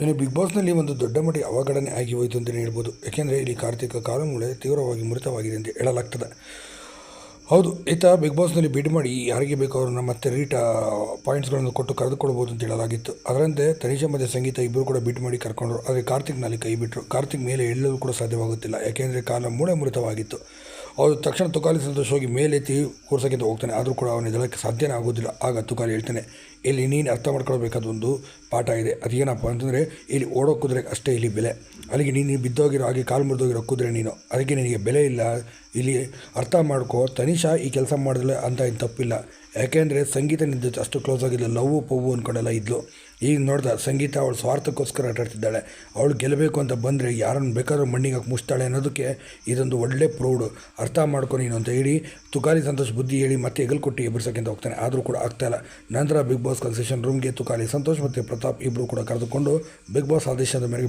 ಇನ್ನು ಬಿಗ್ ಬಾಸ್ನಲ್ಲಿ ಒಂದು ದೊಡ್ಡ ಮಟ್ಟಿಗೆ ಅವಘಡನೆ ಆಗಿ ಹೋಯಿತು ಅಂತಲೇ ಹೇಳ್ಬೋದು. ಯಾಕೆಂದರೆ ಇಲ್ಲಿ ಕಾರ್ತಿಕ ಕಾಲಮೂಳೆ ತೀವ್ರವಾಗಿ ಮೃತವಾಗಿದೆ ಅಂತ ಹೇಳಲಾಗ್ತದೆ. ಹೌದು, ಈತ ಬಿಗ್ ಬಾಸ್ನಲ್ಲಿ ಬಿಡ್ ಮಾಡಿ ಯಾರಿಗೆ ಬೇಕೋ ಅವ್ರನ್ನ ಮತ್ತೆ ರೀಟ ಪಾಯಿಂಟ್ಸ್ಗಳನ್ನು ಕೊಟ್ಟು ಕರೆದುಕೊಳ್ಬೋದು ಅಂತ ಹೇಳಲಾಗಿತ್ತು. ಅದರಂತೆ ತನಿಷಾ ಮತ್ತು ಸಂಗೀತ ಇಬ್ಬರು ಕೂಡ ಬಿಡ್ ಮಾಡಿ ಕರ್ಕೊಂಡ್ರು. ಆದರೆ ಕಾರ್ತಿಕ್ನಲ್ಲಿ ಕೈ ಬಿಟ್ಟರು ಕಾರ್ತಿಕ್ ಮೇಲೆ ಎಳ್ಳಲು ಕೂಡ ಸಾಧ್ಯವಾಗುತ್ತಿಲ್ಲ. ಯಾಕೆಂದರೆ ಕಾಲ ಮೂಳೆ ಮೃತವಾಗಿತ್ತು ಅವರು ತಕ್ಷಣ ತುಕಾಲಿ ಸಂತೋಷವಾಗಿ ಮೇಲೆತ್ತಿ ಕೂರ್ಸೋಕ್ಕಿಂತ ಹೋಗ್ತಾನೆ. ಆದರೂ ಕೂಡ ಅವನ ಇದಕ್ಕೆ ಸಾಧ್ಯನೇ ಆಗೋದಿಲ್ಲ ಆಗ ತುಕಾಲಿ ಹೇಳ್ತಾನೆ, ಇಲ್ಲಿ ನೀನು ಅರ್ಥ ಮಾಡ್ಕೊಳ್ಬೇಕಾದ ಒಂದು ಪಾಠ ಇದೆ. ಅದೇನಪ್ಪ ಅಂತಂದರೆ, ಇಲ್ಲಿ ಓಡೋ ಕುದುರೆಗೆ ಅಷ್ಟೇ ಇಲ್ಲಿ ಬೆಲೆ. ಅಲ್ಲಿಗೆ ನೀನು ಬಿದ್ದೋಗಿರೋ ಹಾಗೆ ಕಾಲು ಮುರಿದೋಗಿರೋ ಕುದುರೆ ನೀನು. ಅದಕ್ಕೆ ನಿನಗೆ ಬೆಲೆ ಇಲ್ಲ. ಇಲ್ಲಿ ಅರ್ಥ ಮಾಡ್ಕೋ. ತನಿಷಾ ಈ ಕೆಲಸ ಮಾಡಿದ್ರೆ ಅಂತ ಏನು ತಪ್ಪಿಲ್ಲ. ಯಾಕೆಂದರೆ ಸಂಗೀತ ನಿಂದ ಅಷ್ಟು ಕ್ಲೋಸ್ ಆಗಿಲ್ಲ. ಲವ್ ಪವ್ವು ಅಂದ್ಕೊಂಡೆಲ್ಲ ಇದ್ಲು. ಈಗ ನೋಡ್ದೆ ಸಂಗೀತ ಅವಳು ಸ್ವಾರ್ಥಕ್ಕೋಸ್ಕರ ಆಟಾಡ್ತಿದ್ದಾಳೆ. ಅವಳು ಗೆಲ್ಲಬೇಕು ಅಂತ ಬಂದರೆ ಯಾರನ್ನು ಬೇಕಾದ್ರೂ ಮಣ್ಣಿಗೆ ಹಾಕಿ ಮುಚ್ತಾಳೆ ಅನ್ನೋದಕ್ಕೆ ಇದೊಂದು ಒಳ್ಳೆ ಪ್ರೌಢ ಅರ್ಥ ಮಾಡ್ಕೊ ನೀನು ಅಂತ ಹೇಳಿ, ತುಕಾಲಿ ಸಂತೋಷ್ ಬುದ್ಧಿ ಹೇಳಿ ಮತ್ತೆ ಎಗಲ್ ಕೊಟ್ಟು ಎಬ್ಬರ್ಸೋಕ್ಕಿಂತ ಹೋಗ್ತಾನೆ. ಆದರೂ ಕೂಡ ಆಗ್ತಾಯಿಲ್ಲ ನಂತರ ಬಿಗ್ ಬಾಸ್ ಕನ್ಸೆಷನ್ ರೂಮ್ಗೆ ತುಕಾಲಿ ಸಂತೋಷ್ ಮತ್ತು ಪ್ರತಾಪ್ ಇಬ್ಬರು ಕೂಡ ಕರೆದುಕೊಂಡು ಬಿಗ್ ಬಾಸ್ ಆದೇಶದ ಮೇರೆಗೆ